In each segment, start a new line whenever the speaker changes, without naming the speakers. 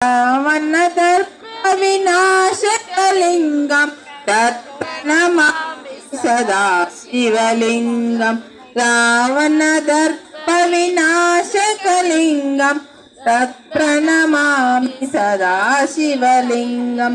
రావణదర్ప వినాశకలింగం తత్ప్రణమామి సదా శివలింగం రావణదర్ప వినాశకలింగం తత్ప్రణమామి సదా శివలింగం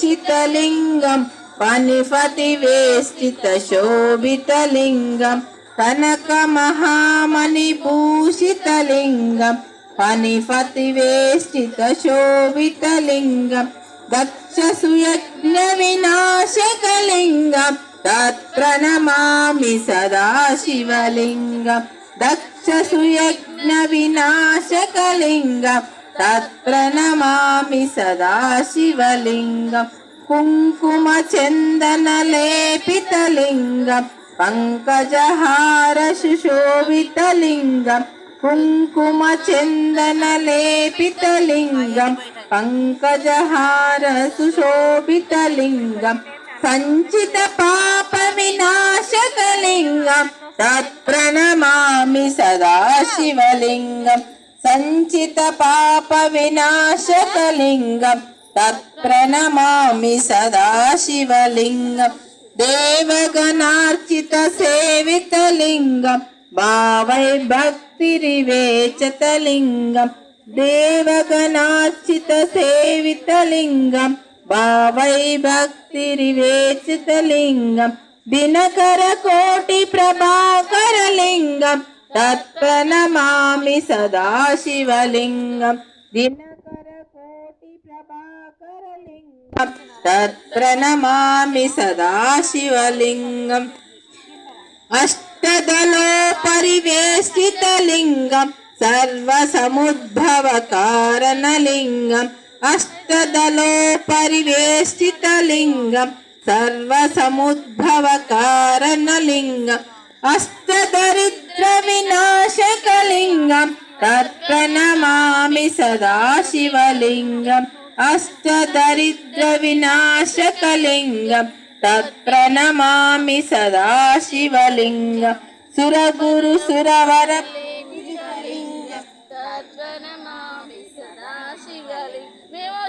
శివలింగం సిద్ధసురాసురవందితలింగం తత్ప్రణమామి సదా శివలింగం కనక మహామణి భూషితలింగం పనిపతి వేష్టిత తత్ర నమామి సదాశివలింగం. కుంకుమ చందనలేపితలింగం పంకజహార సుశోభితలింగం. కుంకుమ చందనలేపితలింగం పంకజహార సుశోభితలింగం. సంచిత పాప వినాశకలింగం. తత్ప్రణమామి సదా శివలింగం సంచిత పాప వినాశకలింగం తత్ప్రణమామి సదా శివలింగం దేవగణార్చిత సేవితలింగం భావై భక్తిరివేచతలింగం దేవగణార్చిత సేవితలింగం భావై భక్తిరివేచితలింగం దినకర కోటి ప్రభాకరలింగం తత్ప్రణమామి సదా శివలింగం దినకర కోటి ప్రభాకరలింగం తత్ప్రణమామి సదా శివలింగం అష్టదలో పరివేష్టితలింగం సర్వసముద్భవ కారణలింగం వినాశకలింగం తర్పణమామి సదాశివలింగం అస్త దరిద్ర వినాశకలింగం తర్పణమామి సదాశివలింగం సురగురు సురవర
మేము